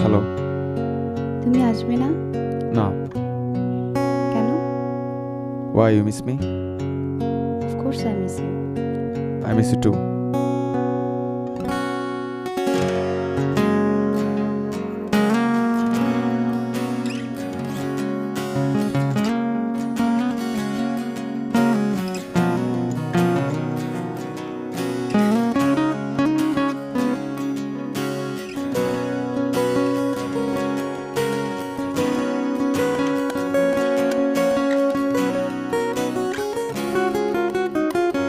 hello তুমি আসবে না না কেন why you miss me of course I miss you I miss you too